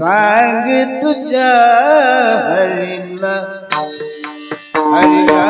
सांग तुझ्या हरीला हरीला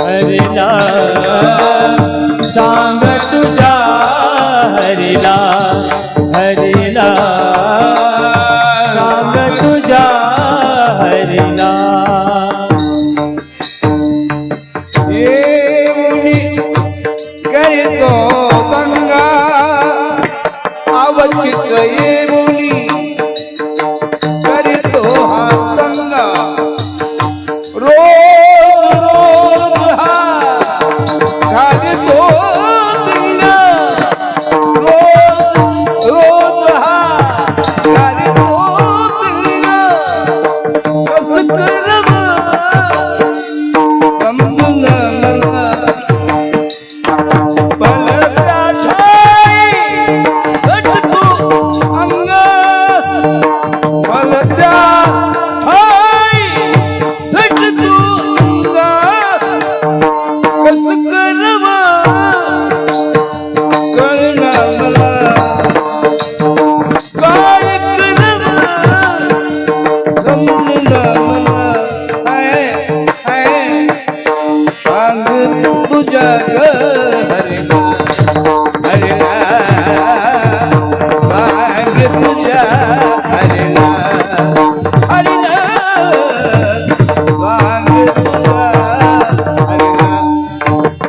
हरिला सांग तुझा हरिला. तुझ्या ग हरिला हरिला तुझ्या हरिला हरिला सांग तुझ्या हरिला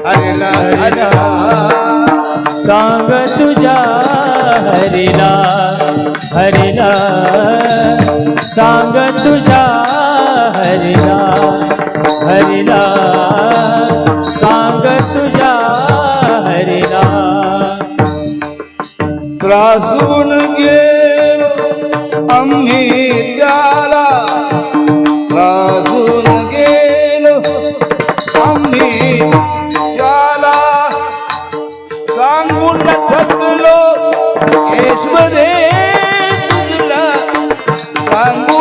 हरिला हरिला सांग तुझ्या हरिला हरिला सांग तुझ्या त्रासून गेलो आम्ही त्याला त्रासून गेलो आम्ही त्याला सांगून थकलो यशमध्ये तुला सांगू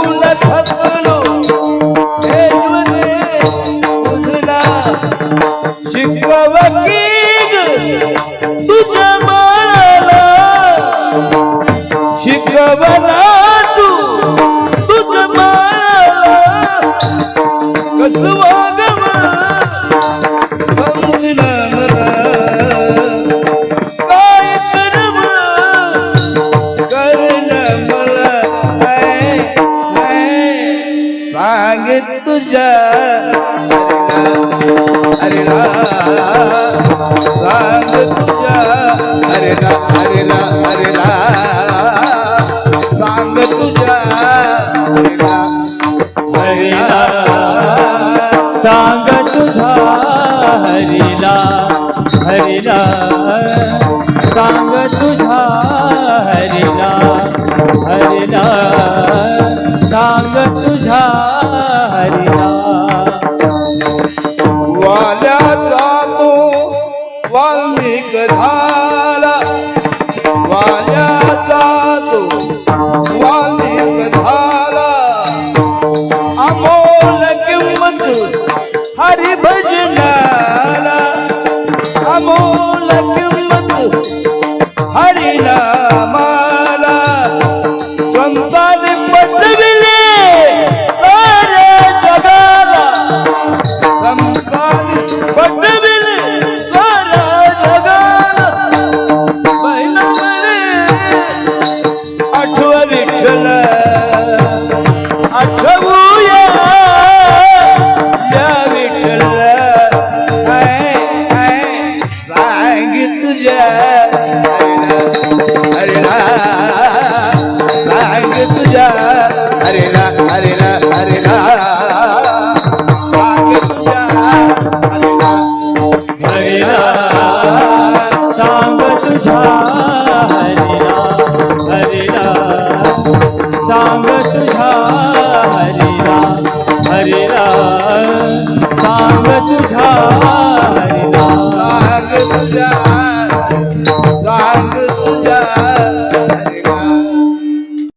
नाही तुझ्या अरे रा सांग तुझ्या अरे ना अरे ना अरे ना सांग तुझ्या अरे सांग तुझा हरिला हरिला सांग तुझा हरिला हरिला वाल्याचा तो वाल्मिक झाला. वाल्या نديلي سارا نغان